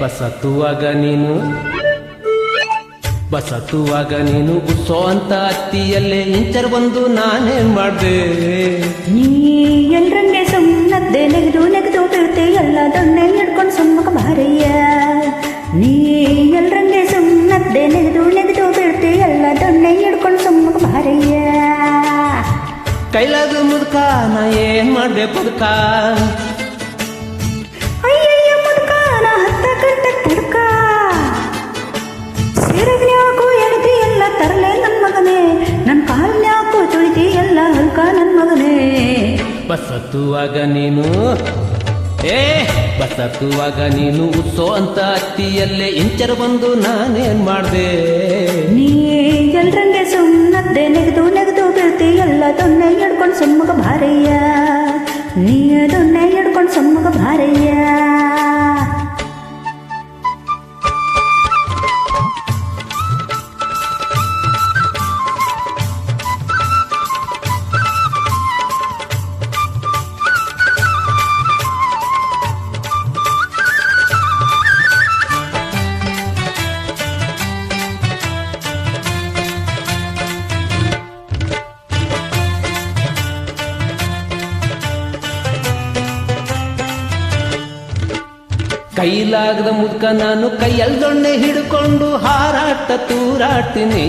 ಬಸತ್ತುವಾಗ ನೀನು ಬಸತುವಾಗ ನೀನು ಉಸೋ ಅಂತ ಅತ್ತಿಯಲ್ಲೇ ಇಂಚರ್ ಬಂದು ನಾನೇ ಮಾಡ್ದೆ? ನೀ ಎಲ್ರಂಗೆ ಸುಮ್ಮನದ್ದೆ ನೆಗೆದು ನೆಗೆದು ಬೀಳ್ತೆ ಎಲ್ಲ ದೊಣ್ಣೆ ಹಿಡ್ಕೊಂಡು ಸುಮ್ಮಕ ಬಾರಯ್ಯ. ನೀ ಎಲ್ರಂಗೆ ಸುಮ್ಮನದ್ದೆ ನೆಗೆದು ನೆಗೆದು ಬೀಳ್ತೆ ಎಲ್ಲ ದೊಣ್ಣೆ ಹಿಡ್ಕೊಂಡು ಸುಮ್ಮಕ ಬಾರಯ್ಯ. ಕೈಲಾದ ಮುದುಕ ನಾ ಏನ್ ಮಾಡ್ದೆ ಬದುಕ ಬಸತ್ತುವಾಗ ನೀನು, ಏ, ಬಸತ್ತುವಾಗ ನೀನು ಉಸೋ ಅಂತ ಅತ್ತಿಯಲ್ಲೇ ಇಂಚರ್ ಬಂದು ನಾನೇನ್ ಮಾಡ್ದೆ? ನೀ ಎಲ್ರಂಗೆ ಸುಮ್ಮನದ್ದೆ ನೆಗೆದು ನೆಗೆದು, ಬೀಳ್ತಿ, ಎಲ್ಲ ದೊನ್ನೆ ಹಿಡ್ಕೊಂಡು ಸುಮ್ಮಗ ಭಾರಯ್ಯ. ನೀ ಕೈಲಾಗದ ಮುದ್ಕ ನಾನು ಕೈಯಲ್ಲಿ ದೊಣ್ಣೆ ಹಿಡ್ಕೊಂಡು ಹಾರಾಟ ತೂರಾಡ್ತೀನಿ.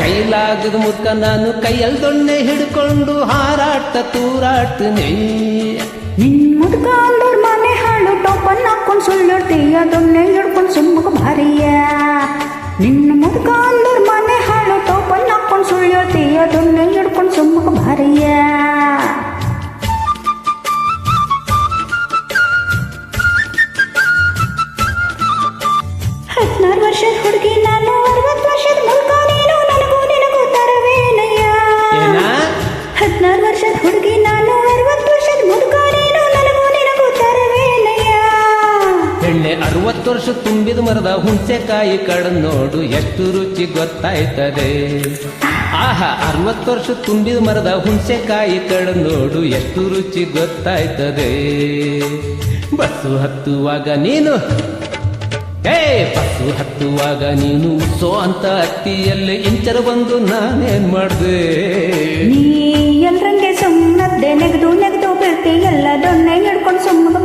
ಕೈಲಾಗದ ಮುದ್ಕ ನಾನು ಕೈಯಲ್ಲಿ ದೊಣ್ಣೆ ಹಿಡ್ಕೊಂಡು ಹಾರಾಟ ತೂರಾಡ್ತೀನಿ. ನಿನ್ ಮನೆ ಹಾಳು, ಟೋಪನ್ ಹಾಕೊಂಡು ಸುಳ್ಳಿಡ್ತೀಯ ದೊಣ್ಣೆ ಹಿಡ್ಕೊಂಡು ಸುಮ್ಮಗ ವರ್ಷದ ಹುಡುಗಿ ನಾನು ಅರವತ್ತು ವರ್ಷದ ಮುಲ್ಕ ನೀನು ನನಗೂ ನಿನಗೂ ತರವೇನಯ್ಯ? ಏನ? ಹದಿನಾರು ವರ್ಷದ ಹುಡುಗಿ ನಾನು ಅರವತ್ತು ವರ್ಷದ ಮುಲ್ಕ ನೀನು ನನಗೂ ನಿನಗೂ ತರವೇನಯ್ಯ? ಎಣ್ಣೆ ಅರವತ್ತು ವರ್ಷ ತುಂಬಿದ ಮರದ ಹುಣಸೆಕಾಯಿ ಕಡ ನೋಡು ಎಷ್ಟು ರುಚಿ ಗೊತ್ತಾಯ್ತದೆ? ಆಹಾ ಅರವತ್ತು ವರ್ಷ ತುಂಬಿದ ಮರದ ಹುಣಸೆಕಾಯಿ ಕಡ ನೋಡು ಎಷ್ಟು ರುಚಿ ಗೊತ್ತಾಯ್ತದೆ? ಬಸ್ಸು ಹತ್ತುವಾಗ ನೀನು ಏ ಬಸ್ಸು ಹತ್ತುವಾಗ ನೀನು ಸೋ ಅಂತ ಅತ್ತಿಯಲ್ಲಿ ಇಂಚರ ಬಂದು ನಾನೇನ್ ಮಾಡ್ದೆ? ನೀ ಎಲ್ರಂಗೆ ಸುಮ್ಮನದ್ದೆ ನೆಗೆದು ನೆಗೆದು ಬೀಳ್ತಿ, ಎಲ್ಲ ದೊಣ್ಣೆ ಹಿಡ್ಕೊಂಡು ಸುಮ್ಮಗ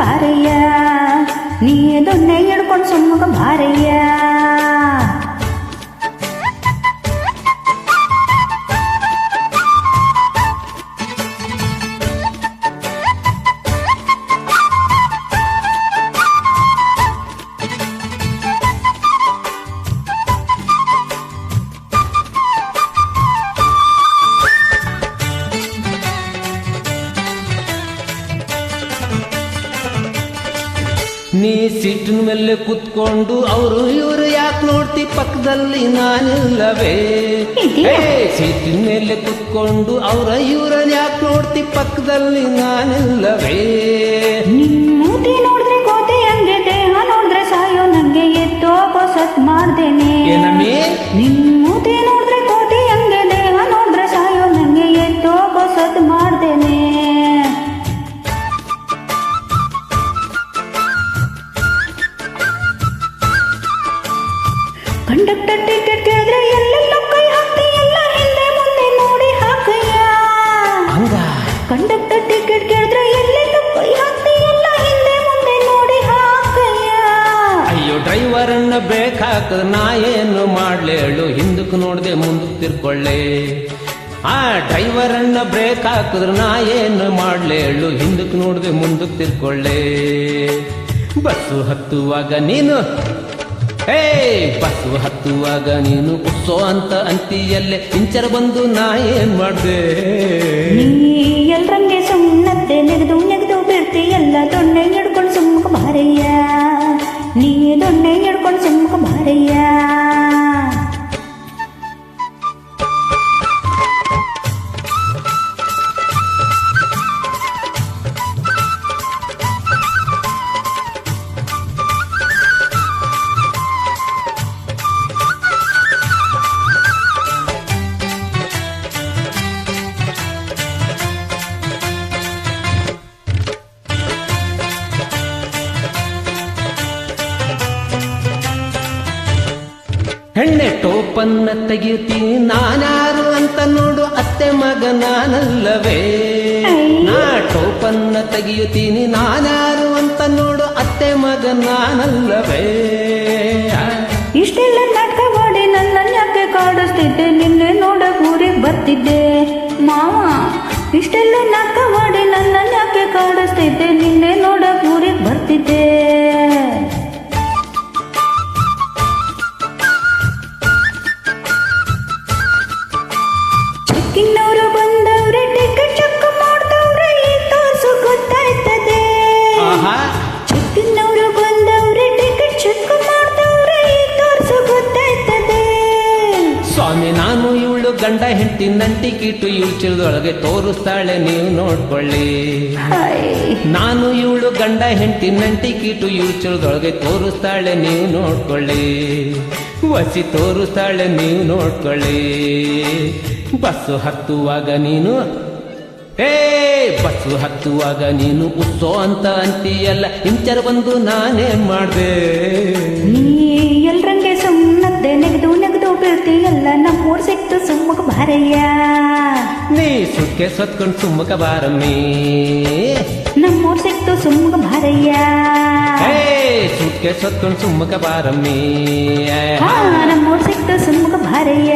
ನೀ ಸೀಟಿನ ಮೇಲೆ ಕುತ್ಕೊಂಡು ಅವರು ಇವರು ಯಾಕೆ ನೋಡ್ತಿ ಪಕ್ಕದಲ್ಲಿ ನಾನಿಲ್ಲವೇ? ಸಿಟ್ಟಿನ ಮೇಲೆ ಕುತ್ಕೊಂಡು ಅವರ ಇವರ ಯಾಕೆ ನೋಡ್ತಿ ಪಕ್ಕದಲ್ಲಿ ನಾನಿಲ್ಲವೇ? ನಿನ್ ಮೂತಿ ನೋಡಿದ್ರೆ ಕೋತಿ ಹಂಗೆ ದೇಹ ನೋಡಿದ್ರೆ ಸಾಯೋ ನಂಗೆ ಎತ್ತೋ ಸತ್ ಮಾಡ್ದೇನೆ ಏನಮ್ಮಿ? ನಿನ್ ಮೂತಿ ನೋಡಿದ್ರೆ ಕಂಡಕ್ಟರ್ ಟಿಕೆಟ್ ಕೇಳಿದ್ರೆ ಎಲ್ಲೆಲ್ಲ ಕೈ ಹಾಕ್ತಿ, ಎಲ್ಲ ಹಿಂದೆ ಮುಂದೆ ನೋಡಿ ಹಾಕಯ್ಯ. ಹಂಗ ಕಂಡಕ್ಟರ್ ಟಿಕೆಟ್ ಕೇಳಿದ್ರೆ ಎಲ್ಲೆಲ್ಲ ಕೈ ಹಾಕ್ತಿ ಎಲ್ಲ ಹಿಂದೆ ಮುಂದೆ ನೋಡಿ ಹಾಕಯ್ಯ ಅಯ್ಯೋ, ಡ್ರೈವರನ್ನ ಬೇಕಾಕದ ನಾ ಏನು ಮಾಡ್ಲೇಳು? ಹಿಂದಕ್ಕೆ ನೋಡದೆ ಮುಂದಕ್ಕೆ ತಿರ್ಕೊಳ್ಳೆ. ಆ ಡ್ರೈವರನ್ನ ಬ್ರೇಕ್ ಹಾಕಿದ್ರೆ ನಾ ಏನು ಮಾಡ್ಲೇಳು? ಹಿಂದಕ್ಕೆ ನೋಡದೆ ಮುಂದಕ್ಕೆ ತಿರ್ಕೊಳ್ಳೆ. ಬಸ್ಸು ಹತ್ತುವಾಗ ನೀನು ಏ ಬಸ್ಸು ಹತ್ತುವಾಗ ನೀನು ಉತ್ಸೋ ಅಂತ ಅಂತಿಯಲ್ಲೇ ಇಂಚರ ಬಂದು ನಾ ಏನ್ ಮಾಡ್ದೆ? ಟೋಪನ್ನ ತೆಗೆಯುತ್ತೀನಿ ನಾನ್ಯಾರು ಅಂತ ನೋಡು ಅತ್ತೆ ಮಗ ನಾನಲ್ಲವೇ? ನಾ ಟೋಪನ್ನ ತೆಗೆಯುತ್ತೀನಿ ನಾನ್ಯಾರು ಅಂತ ನೋಡು ಅತ್ತೆ ಮಗ ನಾನಲ್ಲವೇ? ಇಷ್ಟೆಲ್ಲ ನಾಟಕ ಮಾಡಿ ನನ್ನ ಯಾಕೆ ಕಾಡಿಸ್ತಿದ್ದೆ? ಗಂಡ ಹೆಂಡತಿ ನಂಟಿ ಕೀಟು ಇವಳು ಚಿಲದೊಳಗೆ ತೋರಿಸ್ತಾಳೆ ನೀವು ನೋಡ್ಕೊಳ್ಳಿ. ನಾನು ಇವಳು ಗಂಡ ಹೆಂಡತಿ ನಂಟಿ ಕೀಟು ಇವಳು ಚಿಲದೊಳಗೆ ತೋರಿಸ್ತಾಳೆ ನೀವು ನೋಡ್ಕೊಳ್ಳಿ. ವಸಿ ತೋರಿಸ್ತಾಳೆ ನೀವು ನೋಡ್ಕೊಳ್ಳಿ. ಬಸ್ಸು ಹತ್ತುವಾಗ ನೀನು ಏ ಬಸ್ಸು ಹತ್ತುವಾಗ ನೀನು ಉತ್ಸೋ ಅಂತ ಅಂತೀಯಲ್ಲ ಇಂಚರ್ ಬಂದು ನಾನೇ ಮಾಡ್ದೆ. ಸುಮ್ಮಗ ಭಾರಯ್ಯ ನೀ ಸುಕ್ಕೆ ಸತ್ಕೊಂಡು ಸುಮ್ಮಕ ಬಾರಮ್ಮಿ ನಮ್ಮೂರ್ ಸಿಕ್ತು ಸುಮ್ಮಗ ಭಾರಯ್ಯ ಏ ಸುಕ್ಕೆ ಸತ್ಕೊಂಡು ಸುಮ್ಮಕ ಬಾರಮ್ಮಿ ಹಾ ನಮ್ಮೂರ್ ಸಿಕ್ತು ಸುಮ್ಮಗ ಭಾರಯ್ಯ